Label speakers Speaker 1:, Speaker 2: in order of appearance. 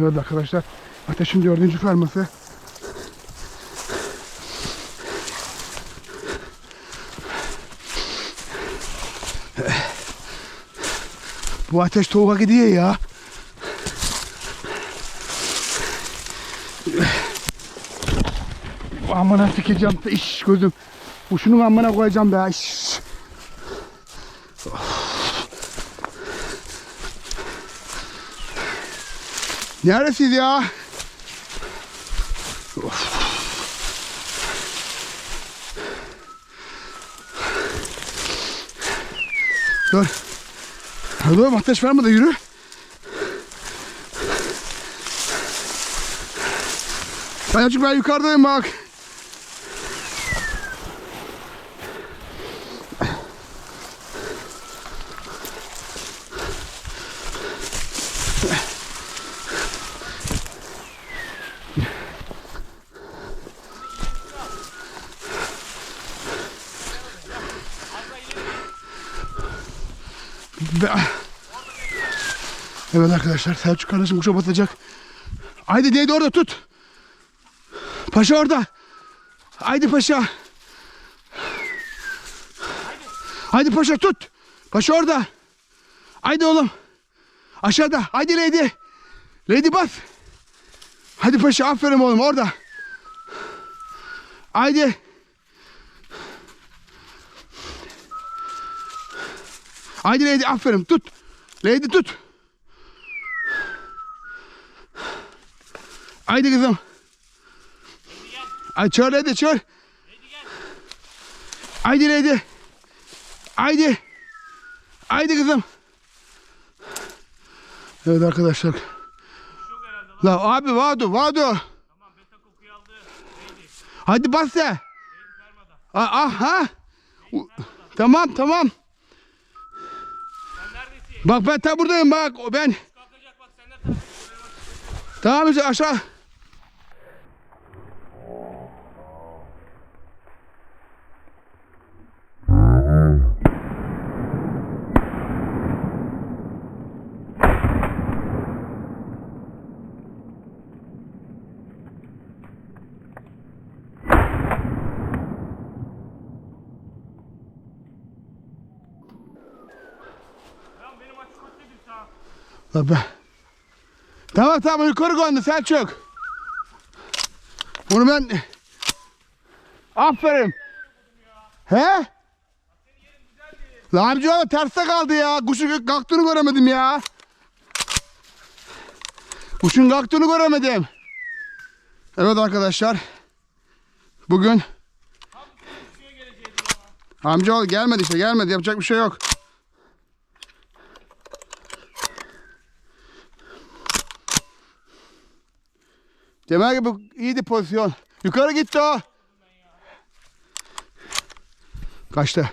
Speaker 1: Evet arkadaşlar ateşin dördüncü ferması. Bu ateş tavuğa gidiyor ya. Amına sikeceğim. İş gözüm. Bu şunun amına koyacağım be. İş. Neresiz ya? Of. Dur. Oğlum ateş verme de yürü. Sayacık ben yukarıdayım bak. Evet arkadaşlar Selçuk kardeşim kuşa batacak. Haydi neydi orada tut. Paşa orada. Haydi paşa. Haydi paşa tut. Paşa orada. Haydi oğlum. Aşağıda. Haydi lady. Lady bas. Hadi paşa aferin oğlum orada. Haydi. Haydi Lady aferin tut. Lady tut. Haydi kızım. Ay çağır Lady çağır. Haydi Lady. Haydi. Haydi kızım. Evet arkadaşlar. La abi vadu vadu. Hadi bas ya. Ah, ah ha. U- Tamam tamam. Bak ben tam buradayım bak. Ben tamam işte aşağı. Ben. Tamam tamam yukarı kondu Selçuk. Bunu ben... Aferin. He? La amca terste kaldı ya. Kuşun kalktığını göremedim ya. Kuşun kalktığını göremedim. Evet arkadaşlar. Bugün Amcaoğlu gelmedi işte gelmedi yapacak bir şey yok. Demek ki bu iyiydi pozisyon. Yukarı gitti o. Kaçtı.